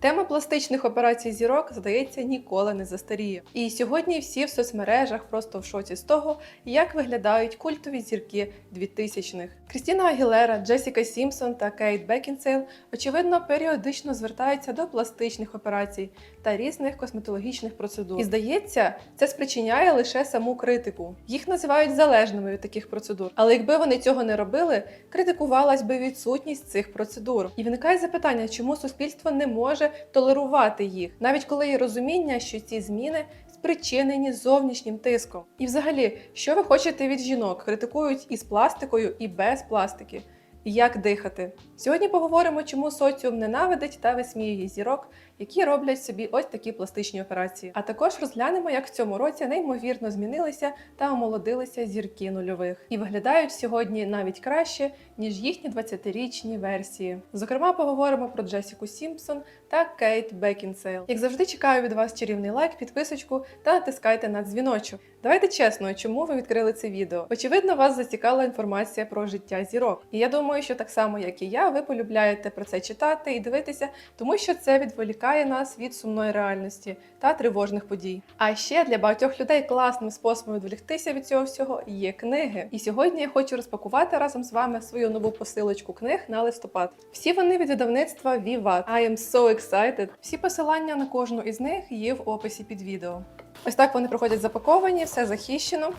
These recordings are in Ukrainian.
Тема пластичних операцій зірок, здається, ніколи не застаріє. І сьогодні всі в соцмережах просто в шоці з того, як виглядають культові зірки 2000-х. Крістіна Агілера, Джесіка Сімпсон та Кейт Бекінсейл, очевидно, періодично звертаються до пластичних операцій та різних косметологічних процедур. І здається, це спричиняє лише саму критику. Їх називають залежними від таких процедур. Але якби вони цього не робили, критикувалась би відсутність цих процедур. І виникає запитання, чому суспільство не може толерувати їх, навіть коли є розуміння, що ці зміни спричинені зовнішнім тиском. І взагалі, що ви хочете від жінок? Критикують і з пластикою, і без пластики. Як дихати? Сьогодні поговоримо, чому соціум ненавидить та висміює зірок, які роблять собі ось такі пластичні операції. А також розглянемо, як в цьому році неймовірно змінилися та омолодилися зірки нульових і виглядають сьогодні навіть краще, ніж їхні 20-річні версії. Зокрема, поговоримо про Джесіку Сімпсон та Кейт Бекінсейл. Як завжди, чекаю від вас чарівний лайк, підписочку та натискайте на дзвіночок. Давайте чесно, чому ви відкрили це відео? Очевидно, вас зацікавила інформація про життя зірок. І я думаю, що так само, як і я, ви полюбляєте про це читати і дивитися, тому що це відволікає нас від сумної реальності та тривожних подій. А ще для багатьох людей класним способом відволіктися від цього всього є книги. І сьогодні я хочу розпакувати разом з вами свою нову посилочку книг на листопад. Всі вони від видавництва Vivat. I am so excited. Всі посилання на кожну із них є в описі під відео. Ось так вони проходять запаковані, все захищено.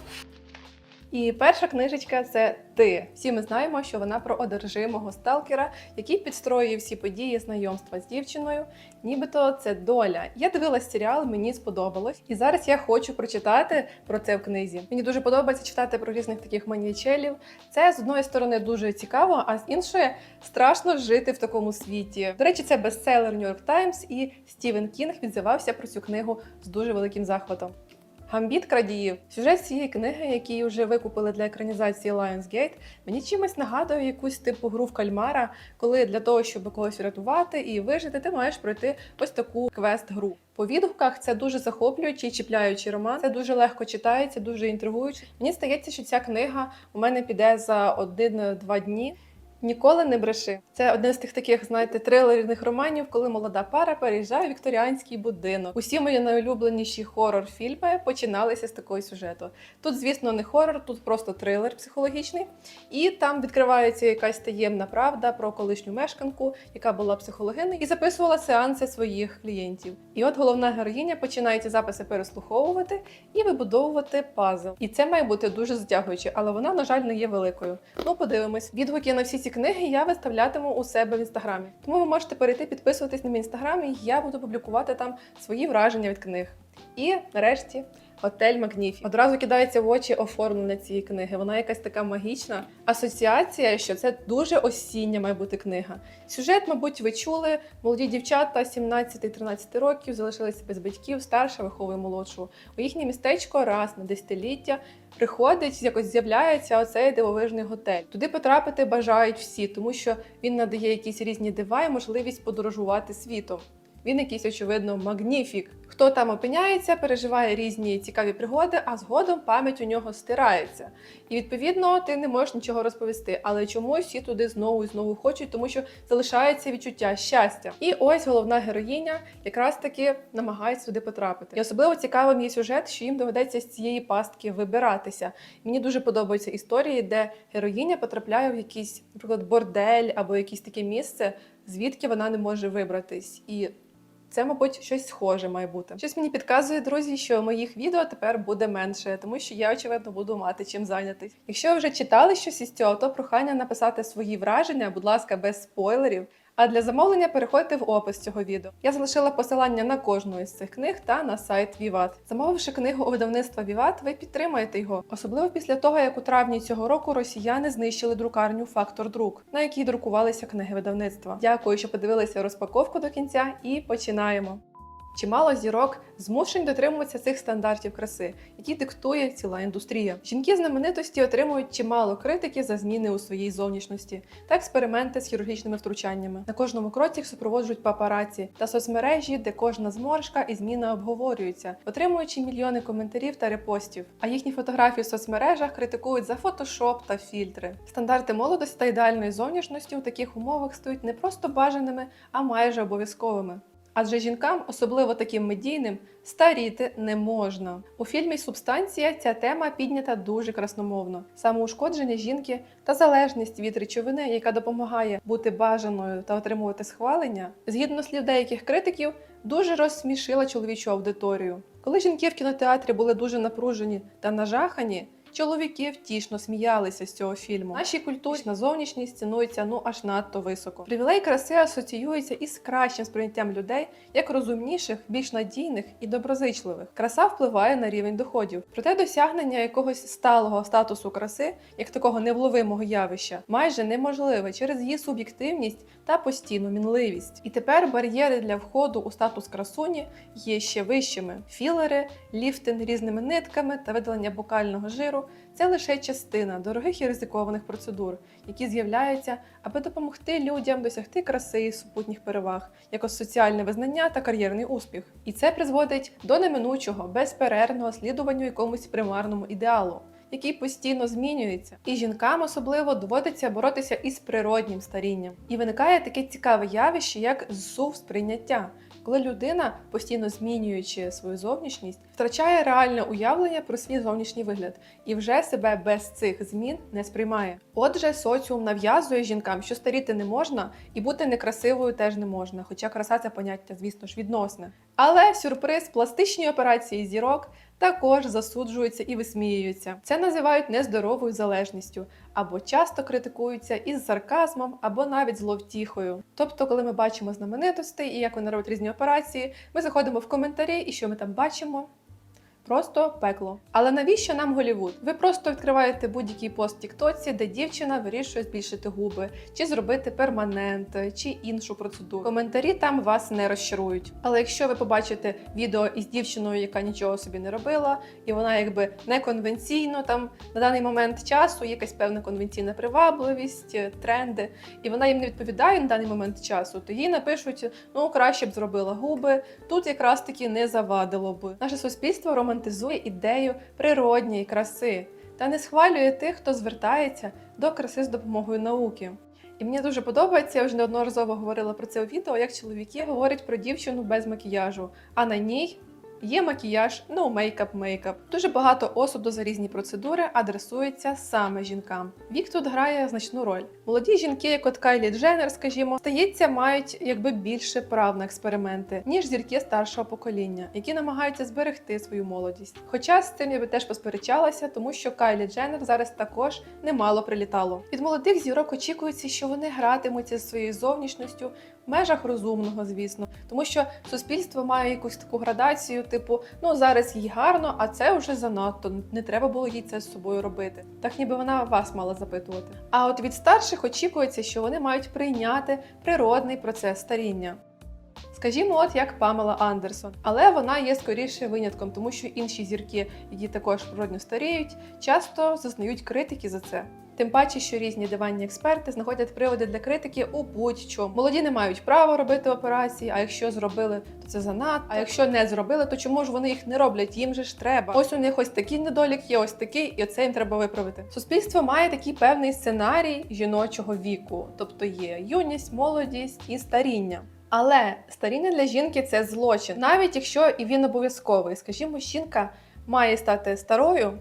І перша книжечка це ти. Всі ми знаємо, що вона про одержимого сталкера, який підстроює всі події знайомства з дівчиною. Нібито це доля. Я дивилась серіал, мені сподобалось, і зараз я хочу прочитати про це в книзі. Мені дуже подобається читати про різних таких маніячелів. Це з одної сторони дуже цікаво, а з іншої страшно жити в такому світі. До речі, це бестселер New York Times, і Стівен Кінг відзивався про цю книгу з дуже великим захватом. Гамбіт крадіїв. Сюжет цієї книги, який вже викупили для екранізації Lionsgate, мені чимось нагадує якусь типу гру в кальмара, коли для того, щоб когось врятувати і вижити, ти маєш пройти ось таку квест-гру. По відгуках це дуже захоплюючий, і чіпляючий роман. Це дуже легко читається, дуже інтригуюче. Мені здається, що ця книга у мене піде за один-два дні. Ніколи не бреши. Це один з тих таких, знаєте, трилерних романів, коли молода пара переїжджає в вікторіанський будинок. Усі мої найулюбленіші хорор-фільми починалися з такого сюжету. Тут, звісно, не хорор, тут просто трилер психологічний. І там відкривається якась таємна правда про колишню мешканку, яка була психологиною, і записувала сеанси своїх клієнтів. І от головна героїня починає ці записи переслуховувати і вибудовувати пазл. І це має бути дуже затягуюче, але вона, на жаль, не є великою. Ну, подивимось. Відгуки на всі ці книги я виставлятиму у себе в інстаграмі. Тому ви можете перейти підписуватись на мій інстаграм, і я буду публікувати там свої враження від книг. І нарешті. Готель Магніфі. Одразу кидається в очі оформлення цієї книги. Вона якась така магічна асоціація, що це дуже осіння має бути книга. Сюжет, мабуть, ви чули. Молоді дівчата 17-13 років залишилися без батьків, старша виховує молодшу. У їхнє містечко раз на десятиліття приходить, якось з'являється оцей дивовижний готель. Туди потрапити бажають всі, тому що він надає якісь різні дива і можливість подорожувати світом. Він якийсь, очевидно, магніфік. Хто там опиняється, переживає різні цікаві пригоди, а згодом пам'ять у нього стирається. І відповідно ти не можеш нічого розповісти. Але чомусь всі туди знову і знову хочуть, тому що залишається відчуття щастя. І ось головна героїня якраз таки намагається сюди потрапити. І особливо цікавим є сюжет, що їм доведеться з цієї пастки вибиратися. Мені дуже подобаються історії, де героїня потрапляє в якийсь, наприклад, бордель або якесь таке місце, звідки вона не може вибратись. І це, мабуть, щось схоже має бути. Щось мені підказує, друзі, що моїх відео тепер буде менше, тому що я, очевидно, буду мати чим зайнятись. Якщо ви вже читали щось із цього, то прохання написати свої враження, будь ласка, без спойлерів. А для замовлення переходьте в опис цього відео. Я залишила посилання на кожну із цих книг та на сайт Vivat. Замовивши книгу у видавництва Vivat, ви підтримаєте його, особливо після того, як у травні цього року росіяни знищили друкарню Фактор Друк, на якій друкувалися книги видавництва. Дякую, що подивилися розпаковку до кінця, і починаємо. Чимало зірок змушені дотримуватися цих стандартів краси, які диктує ціла індустрія. Жінки знаменитості отримують чимало критики за зміни у своїй зовнішності та експерименти з хірургічними втручаннями. На кожному кроці їх супроводжують папараці та соцмережі, де кожна зморшка і зміна обговорюються, отримуючи мільйони коментарів та репостів. А їхні фотографії в соцмережах критикують за фотошоп та фільтри. Стандарти молодості та ідеальної зовнішності у таких умовах стають не просто бажаними, а майже обов'язковими. Адже жінкам, особливо таким медійним, старіти не можна. У фільмі Субстанція ця тема піднята дуже красномовно. Самоушкодження жінки та залежність від речовини, яка допомагає бути бажаною та отримувати схвалення, згідно слів деяких критиків, дуже розсмішила чоловічу аудиторію. Коли жінки в кінотеатрі були дуже напружені та нажахані. Чоловіки втішно сміялися з цього фільму. В Нашій культурі на зовнішність цінується ну аж надто високо. Привілей краси асоціюється із кращим сприйняттям людей як розумніших, більш надійних і доброзичливих. Краса впливає на рівень доходів. Проте досягнення якогось сталого статусу краси, як такого невловимого явища, майже неможливе через її суб'єктивність та постійну мінливість. І тепер бар'єри для входу у статус красуні є ще вищими: філери, ліфтинг різними нитками та видалення букального жиру це лише частина дорогих і ризикованих процедур, які з'являються, аби допомогти людям досягти краси і супутніх переваг, як ось соціальне визнання та кар'єрний успіх. І це призводить до неминучого, безперервного слідування якомусь примарному ідеалу. Який постійно змінюється, і жінкам особливо доводиться боротися із природнім старінням. І виникає таке цікаве явище, як зсув сприйняття, коли людина, постійно змінюючи свою зовнішність, втрачає реальне уявлення про свій зовнішній вигляд і вже себе без цих змін не сприймає. Отже, соціум нав'язує жінкам, що старіти не можна, і бути некрасивою теж не можна, хоча краса це поняття, звісно ж, відносне. Але сюрприз пластичні операції зірок також засуджуються і висміюються. Це називають нездоровою залежністю, або часто критикуються із сарказмом, або навіть зловтіхою. Тобто, коли ми бачимо знаменитостей і як вони роблять різні операції, ми заходимо в коментарі, і що ми там бачимо? Просто пекло. Але навіщо нам Голівуд? Ви просто відкриваєте будь-який пост в Тіктоці, де дівчина вирішує збільшити губи, чи зробити перманент, чи іншу процедуру. Коментарі там вас не розчарують. Але якщо ви побачите відео із дівчиною, яка нічого собі не робила, і вона якби неконвенційно там на даний момент часу, якась певна конвенційна привабливість, тренди, і вона їм не відповідає на даний момент часу, то їй напишуть: ну краще б зробила губи. Тут якраз таки не завадило б. Наше суспільство романтизує ідею природньої краси та не схвалює тих, хто звертається до краси з допомогою науки. І мені дуже подобається, я вже неодноразово говорила про це у відео, як чоловіки говорять про дівчину без макіяжу, а на ній є макіяж, ну мейкап, мейкап. Дуже багато осуду за різні процедури адресується саме жінкам. Вік тут грає значну роль. Молоді жінки, як от Кайлі Дженнер, скажімо, здається, мають якби більше прав на експерименти, ніж зірки старшого покоління, які намагаються зберегти свою молодість. Хоча з цим я би теж посперечалася, тому що Кайлі Дженнер зараз також немало прилітало. Від молодих зірок очікується, що вони гратимуться зі своєю зовнішністю межах розумного, звісно, тому що суспільство має якусь таку градацію, типу, ну зараз їй гарно, а це вже занадто. Не треба було їй це з собою робити. Так ніби вона вас мала запитувати. А от від старших очікується, що вони мають прийняти природний процес старіння. Скажімо, от як Памела Андерсон, але вона є скоріше винятком, тому що інші зірки, які також природньо старіють, часто зазнають критики за це. Тим паче, що різні диванні експерти знаходять приводи для критики у будь-чому. Молоді не мають права робити операції, а якщо зробили, то це занадто. А якщо не зробили, то чому ж вони їх не роблять? Їм же ж треба. Ось у них ось такий недолік є, ось такий, і оце їм треба виправити. Суспільство має такий певний сценарій жіночого віку, тобто є юність, молодість і старіння. Але старіння для жінки це злочин, навіть якщо і він обов'язковий. Скажімо, жінка має стати старою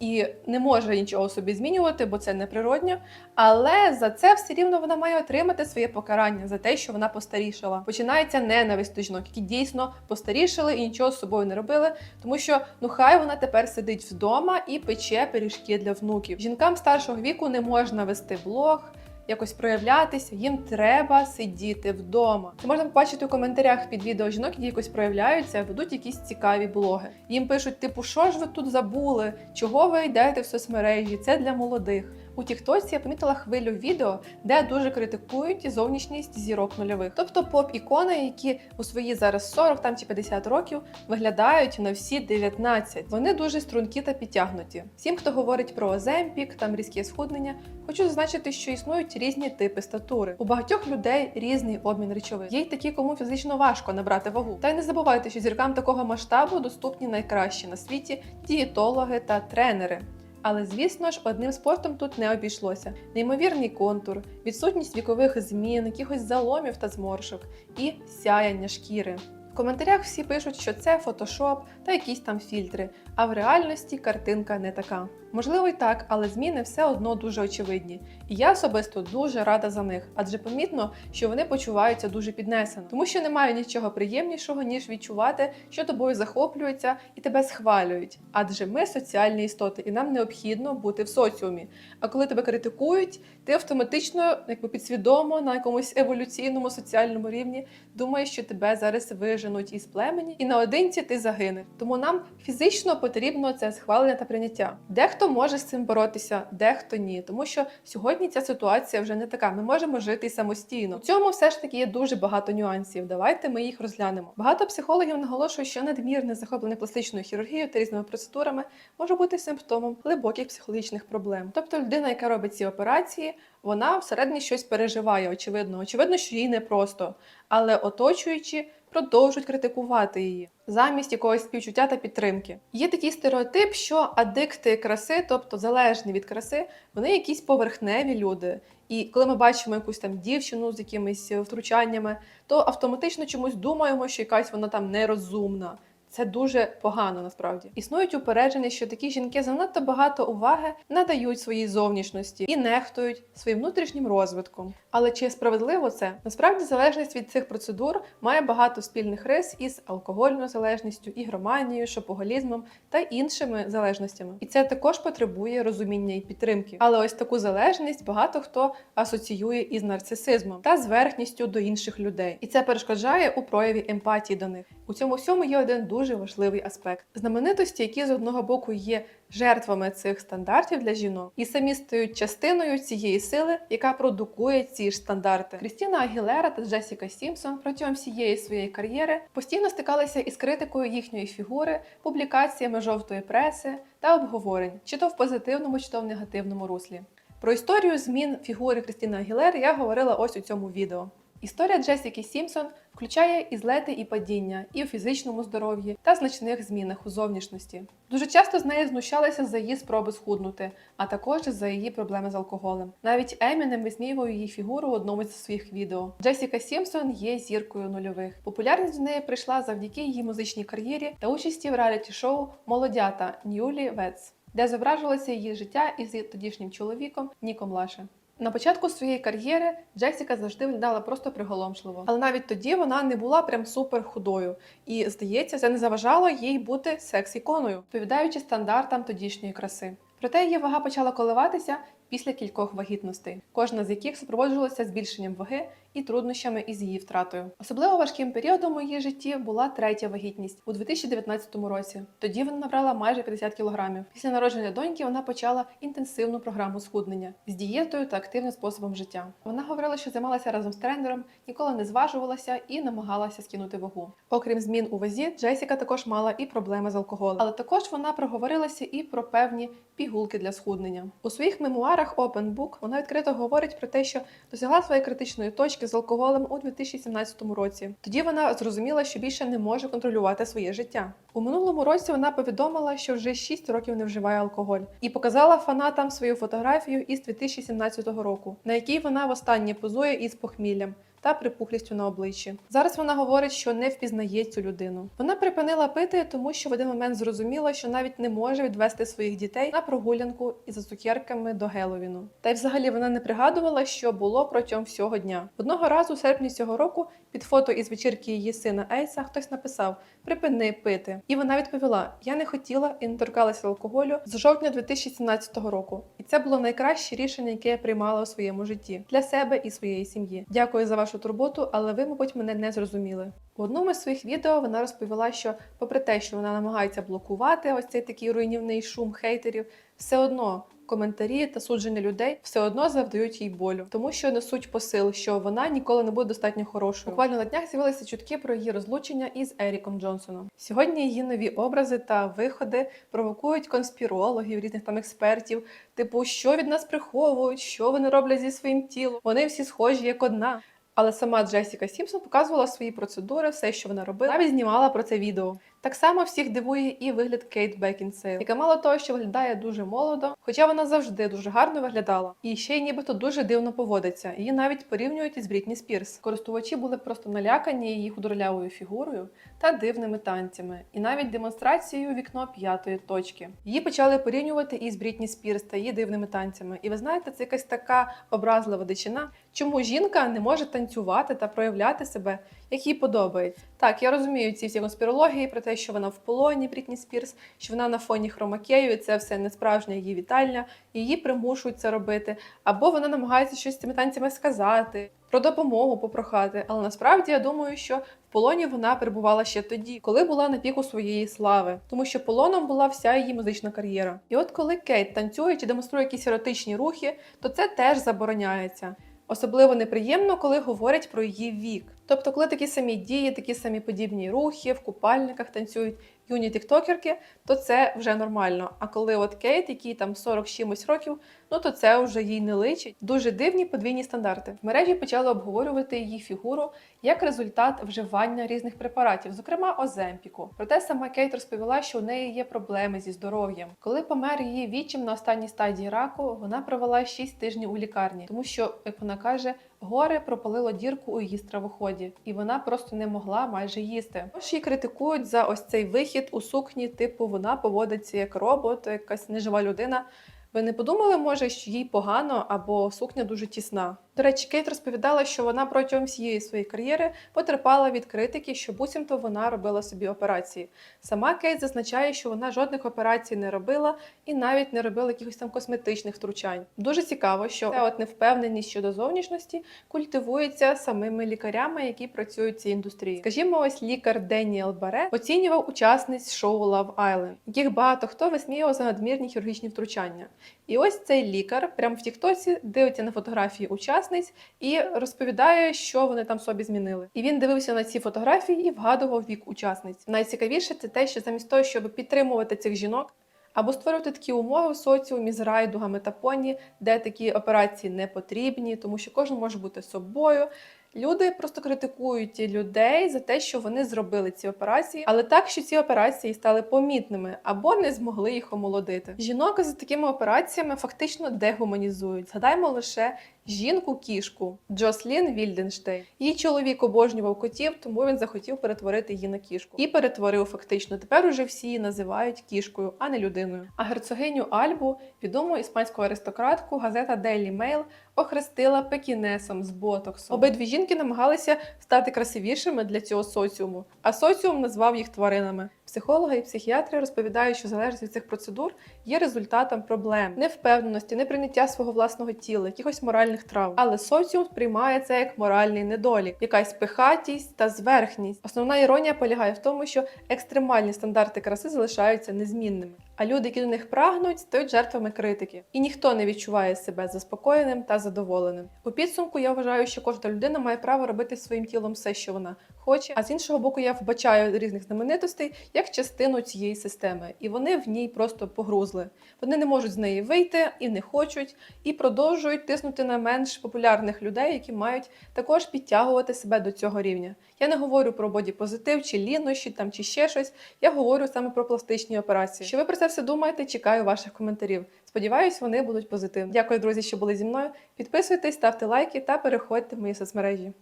і не може нічого собі змінювати, бо це неприродньо. Але за це все рівно вона має отримати своє покарання за те, що вона постарішала. Починається ненависть до жінок, які дійсно постарішали і нічого з собою не робили, тому що ну хай вона тепер сидить вдома і пече пиріжки для внуків. Жінкам старшого віку не можна вести блог якось проявлятися, їм треба сидіти вдома. Це можна побачити у коментарях під відео жінок, які якось проявляються, ведуть якісь цікаві блоги. Їм пишуть, типу, що ж ви тут забули? Чого ви йдете в соцмережі? Це для молодих. У Тіктоці я помітила хвилю відео, де дуже критикують зовнішність зірок нульових, тобто поп-ікони, які у свої зараз 40 там чи 50 років виглядають на всі 19. Вони дуже стрункі та підтягнуті. Всім, хто говорить про оземпік, там різкі схуднення, хочу зазначити, що існують різні типи статури. У багатьох людей різний обмін речовин. Є й такі, кому фізично важко набрати вагу. Та й не забувайте, що зіркам такого масштабу доступні найкращі на світі дієтологи та тренери. Але звісно ж, одним спортом тут не обійшлося: неймовірний контур, відсутність вікових змін, якихось заломів та зморшок і сяяння шкіри. В коментарях всі пишуть, що це фотошоп та якісь там фільтри, а в реальності картинка не така. Можливо, й так, але зміни все одно дуже очевидні. І я особисто дуже рада за них, адже помітно, що вони почуваються дуже піднесено, тому що немає нічого приємнішого, ніж відчувати, що тобою захоплюються і тебе схвалюють. Адже ми соціальні істоти, і нам необхідно бути в соціумі. А коли тебе критикують, ти автоматично, якби підсвідомо на якомусь еволюційному соціальному рівні думаєш, що тебе зараз виженуть із племені, і наодинці ти загинеш. Тому нам фізично потрібно це схвалення та прийняття. Дехто може з цим боротися, дехто ні, тому що сьогодні ця ситуація вже не така. Ми можемо жити самостійно. У цьому все ж таки є дуже багато нюансів. Давайте ми їх розглянемо. Багато психологів наголошують, що надмірне захоплення пластичною хірургією та різними процедурами може бути симптомом глибоких психологічних проблем. Тобто людина, яка робить ці операції, вона всередині щось переживає. Очевидно, очевидно, що їй непросто, але оточуючи. Продовжують критикувати її замість якогось співчуття та підтримки. Є такий стереотип, що адикти краси, тобто залежні від краси, вони якісь поверхневі люди. І коли ми бачимо якусь там дівчину з якимись втручаннями, то автоматично чомусь думаємо, що якась вона там нерозумна. Це дуже погано насправді. Існують упередження, що такі жінки занадто багато уваги надають своїй зовнішності і нехтують своїм внутрішнім розвитком. Але чи справедливо це? Насправді залежність від цих процедур має багато спільних рис із алкогольною залежністю, ігроманією, шопоголізмом та іншими залежностями. І це також потребує розуміння і підтримки. Але ось таку залежність багато хто асоціює із нарцисизмом та зверхністю до інших людей. І це перешкоджає у прояві емпатії до них. У цьому всьому є один дуже важливий аспект: знаменитості, які з одного боку є жертвами цих стандартів для жінок, і самі стають частиною цієї сили, яка продукує ці ж стандарти. Крістіна Агілера та Джесіка Сімпсон протягом всієї своєї кар'єри постійно стикалися із критикою їхньої фігури, публікаціями жовтої преси та обговорень, чи то в позитивному, чи то в негативному руслі. Про історію змін фігури Крістіни Агілери я говорила ось у цьому відео. Історія Джесіки Сімпсон включає і злети, і падіння, і у фізичному здоров'ї та значних змінах у зовнішності. Дуже часто з неї знущалися за її спроби схуднути, а також за її проблеми з алкоголем. Навіть Емінем висміював її фігуру у одному з своїх відео. Джесіка Сімпсон є зіркою нульових. Популярність до неї прийшла завдяки її музичній кар'єрі та участі в реаліті-шоу Молодята Ньюлі Ветс, де зображувалося її життя із тодішнім чоловіком Ніком Лаше. На початку своєї кар'єри Джесіка завжди виглядала просто приголомшливо, але навіть тоді вона не була прям супер худою, і здається, це не заважало їй бути секс-іконою, відповідаючи стандартам тодішньої краси. Проте її вага почала коливатися після кількох вагітностей, кожна з яких супроводжувалася збільшенням ваги і труднощами із її втратою. Особливо важким періодом у її житті була третя вагітність у 2019 році. Тоді вона набрала майже 50 кілограмів. Після народження доньки вона почала інтенсивну програму схуднення з дієтою та активним способом життя. Вона говорила, що займалася разом з тренером, ніколи не зважувалася і намагалася скинути вагу. Окрім змін у вазі, Джесіка також мала і проблеми з алкоголем, але також вона проговорилася і про певні пігулки для схуднення. У своїх мемуарах Open Book вона відкрито говорить про те, що досягла своєї критичної точки з алкоголем у 2017 році. Тоді вона зрозуміла, що більше не може контролювати своє життя. У минулому році вона повідомила, що вже 6 років не вживає алкоголь, і показала фанатам свою фотографію із 2017 року, на якій вона востаннє позує із похміллям. Та припухлістю на обличчі. Зараз вона говорить, що не впізнає цю людину. Вона припинила пити, тому що в один момент зрозуміла, що навіть не може відвести своїх дітей на прогулянку із цукерками до Геловіну. Та й взагалі вона не пригадувала, що було протягом всього дня. Одного разу, у серпні цього року, під фото із вечірки її сина Ейса, хтось написав: Припини пити. І вона відповіла: Я не хотіла і не торкалася алкоголю з жовтня 2017 року. І це було найкраще рішення, яке я приймала у своєму житті для себе і своєї сім'ї. Дякую за вашу турботу, але ви, мабуть, мене не зрозуміли. В одному з своїх відео вона розповіла, що, попри те, що вона намагається блокувати ось цей такий руйнівний шум хейтерів, все одно. Коментарі та судження людей все одно завдають їй болю, тому що несуть посил, що вона ніколи не буде достатньо хорошою. Буквально на днях з'явилися чутки про її розлучення із Еріком Джонсоном. Сьогодні її нові образи та виходи провокують конспірологів, різних там експертів. Типу, що від нас приховують, що вони роблять зі своїм тілом. Вони всі схожі як одна. Але сама Джесіка Сімпсон показувала свої процедури, все, що вона робила, навіть знімала про це відео. Так само всіх дивує і вигляд Кейт Бекінсейл, яка мало того, що виглядає дуже молодо, хоча вона завжди дуже гарно виглядала. І ще й нібито дуже дивно поводиться. Її навіть порівнюють із Брітні Спірс. Користувачі були просто налякані її худорлявою фігурою та дивними танцями, і навіть демонстрацією вікно п'ятої точки. Її почали порівнювати із Брітні Спірс та її дивними танцями. І ви знаєте, це якась така образлива дичина. Чому жінка не може танцювати та проявляти себе, як їй подобається? Так, я розумію ці всі конспірології про те, що вона в полоні Брітні Спірс, що вона на фоні хромакею, і це все не справжня її вітальня, її примушують це робити, або вона намагається щось з цими танцями сказати, про допомогу попрохати. Але насправді я думаю, що в полоні вона перебувала ще тоді, коли була на піку своєї слави, тому що полоном була вся її музична кар'єра. І от коли Кейт танцює чи демонструє якісь еротичні рухи, то це теж забороняється. Особливо неприємно, коли говорять про її вік. Тобто, коли такі самі дії, такі самі подібні рухи в купальниках танцюють юні тіктокерки, то це вже нормально. А коли от Кейт, якій там 40 з чимось років, ну то це вже їй не личить. Дуже дивні подвійні стандарти. В мережі почали обговорювати її фігуру як результат вживання різних препаратів, зокрема Оземпіку. Проте сама Кейт розповіла, що у неї є проблеми зі здоров'ям. Коли помер її вічим на останній стадії раку, вона провела 6 тижнів у лікарні, тому що, як вона каже, горе пропалило дірку у її стравоході, і вона просто не могла майже їсти. Тож її критикують за ось цей вихід у сукні, типу вона поводиться як робот, якась нежива людина. Ви не подумали, може, що їй погано або сукня дуже тісна? До речі, Кейт розповідала, що вона протягом всієї своєї кар'єри потерпала від критики, що буцімто вона робила собі операції. Сама Кейт зазначає, що вона жодних операцій не робила і навіть не робила якихось там косметичних втручань. Дуже цікаво, що ця от невпевненість щодо зовнішності культивується самими лікарями, які працюють в цій індустрії. Скажімо, ось лікар Деніел Баре оцінював учасниць шоу Love Island, яких багато хто висміював за надмірні хірургічні втручання. І ось цей лікар прямо в Тіктоці дивиться на фотографії учасниць і розповідає, що вони там собі змінили. І він дивився на ці фотографії і вгадував вік учасниць. Найцікавіше це те, що замість того, щоб підтримувати цих жінок. Або створювати такі умови в соціумі з райдугами та поні, де такі операції не потрібні, тому що кожен може бути собою. Люди просто критикують людей за те, що вони зробили ці операції, але так, що ці операції стали помітними або не змогли їх омолодити. Жінок з такими операціями фактично дегуманізують. Згадаймо лише жінку-кішку Джослін Вільденштейн. Її чоловік обожнював котів, тому він захотів перетворити її на кішку. І перетворив фактично. Тепер уже всі її називають кішкою, а не людиною. А герцогиню Альбу, відому іспанську аристократку, газета Daily Mail охрестила пекінесом з ботоксом. Обидві жінки намагалися стати красивішими для цього соціуму, а соціум назвав їх тваринами. Психологи і психіатри розповідають, що залежність від цих процедур є результатом проблем невпевненості, неприйняття свого власного тіла, якихось моральних травм. Але соціум сприймає це як моральний недолік, якась пихатість та зверхність. Основна іронія полягає в тому, що екстремальні стандарти краси залишаються незмінними. А люди, які до них прагнуть, стають жертвами критики, і ніхто не відчуває себе заспокоєним та задоволеним. У підсумку я вважаю, що кожна людина має право робити своїм тілом все, що вона хоче. А з іншого боку, я вбачаю різних знаменитостей як частину цієї системи, і вони в ній просто погрузли. Вони не можуть з неї вийти і не хочуть, і продовжують тиснути на менш популярних людей, які мають також підтягувати себе до цього рівня. Я не говорю про бодіпозитив чи лінощі там чи ще щось. Я говорю саме про пластичні операції. Що ви про це все думаєте? Чекаю ваших коментарів. Сподіваюсь, вони будуть позитивні. Дякую, друзі, що були зі мною. Підписуйтесь, ставте лайки та переходьте в мої соцмережі.